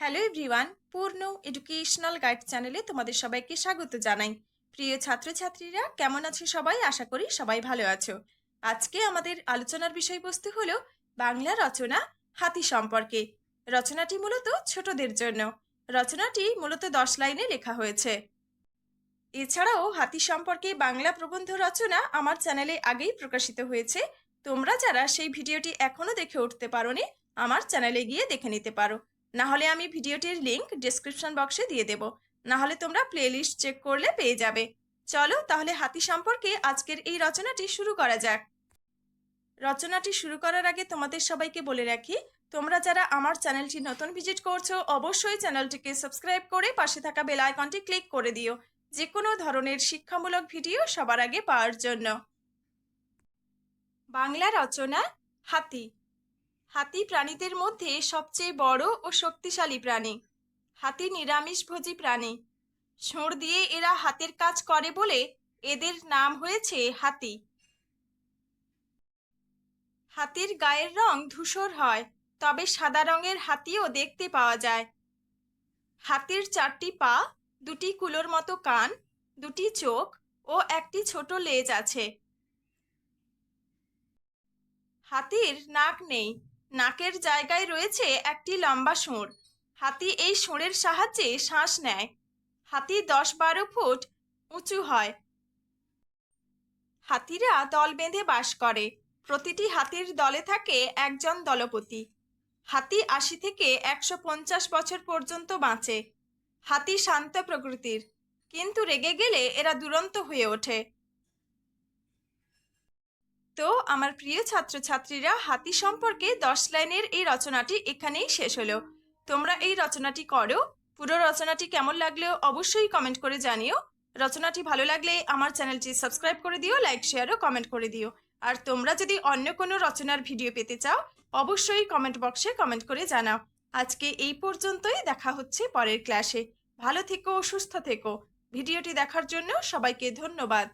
Hello everyone Purna educational guide চ্যানেলে তোমাদের সবাইকে স্বাগত জানাই। প্রিয় ছাত্রছাত্রীরা, কেমন আছো সবাই? আশা করি সবাই ভালো আছো। আজকে আমাদের আলোচনার বিষয়বস্তু হলো বাংলা রচনা, হাতি সম্পর্কে। রচনাটি মূলত ছোটদের জন্য। রচনাটি মূলত দশ লাইনে লেখা হয়েছে। এছাড়াও হাতি সম্পর্কে বাংলা প্রবন্ধ রচনা আমার চ্যানেলে আগেই প্রকাশিত হয়েছে। তোমরা যারা সেই ভিডিওটি এখনও দেখে উঠতে পারোনি, আমার চ্যানেলে গিয়ে দেখে নিতে পারো। না হলে আমি ভিডিওটির লিংক ডিসক্রিপশন বক্সে দিয়ে দেব। না হলে তোমরা প্লেলিস্ট চেক করলে পেয়ে যাবে। চলো তাহলে হাতি সম্পর্কে আজকের এই রচনাটি শুরু করা যাক। রচনাটি শুরু করার আগে তোমাদের সবাইকে বলে রাখি, তোমরা যারা আমার চ্যানেলটি নতুন ভিজিট করছ, অবশ্যই চ্যানেলটিকে সাবস্ক্রাইব করে পাশে থাকা বেল আইকনটি ক্লিক করে দিও। যে কোনো ধরনের শিক্ষামূলক ভিডিও সবার আগে পাওয়ার জন্য। বাংলা রচনা, হাতি। হাতি প্রাণীদের মধ্যে সবচেয়ে বড় ও শক্তিশালী প্রাণী। হাতি নিরামিষভোজী প্রাণী। ছোঁড় দিয়ে এরা হাতের কাজ করে বলে এদের নাম হয়েছে হাতি। হাতির গায়ের রং ধূসর হয়, তবে সাদা রঙের হাতিও দেখতে পাওয়া যায়। হাতির চারটি পা, দুটি কুলোর মতো কান, দুটি চোখ ও একটি ছোট লেজ আছে। হাতির নাক নেই নাকের জায়গায় রয়েছে একটি লম্বা সুঁড়। হাতি এই সুঁড়ের সাহায্যে শ্বাস নেয়। হাতি দশ বারো ফুট উঁচু হয়। হাতিরা দল বেঁধে বাস করে। প্রতিটি হাতির দলে থাকে একজন দলপতি। হাতি আশি থেকে একশো পঞ্চাশ বছর পর্যন্ত বাঁচে। হাতি শান্ত প্রকৃতির, কিন্তু রেগে গেলে এরা দুরন্ত হয়ে ওঠে। তো আমার প্রিয় ছাত্রছাত্রীরা হাতি সম্পর্কে দশ লাইনের এই রচনাটি এখানেই শেষ হলো। তোমরা এই রচনাটি করো। পুরো রচনাটি কেমন লাগলেও অবশ্যই কমেন্ট করে জানিও। রচনাটি ভালো লাগলে আমার চ্যানেলটি সাবস্ক্রাইব করে দিও লাইক শেয়ার ও কমেন্ট করে দিও। আর তোমরা যদি অন্য কোনো রচনার ভিডিও পেতে চাও, অবশ্যই কমেন্ট বক্সে কমেন্ট করে জানাও। আজকে এই পর্যন্তই, দেখা হচ্ছে পরের ক্লাসে ভালো থেকো, সুস্থ থেকো। ভিডিওটি দেখার জন্য সবাইকে ধন্যবাদ।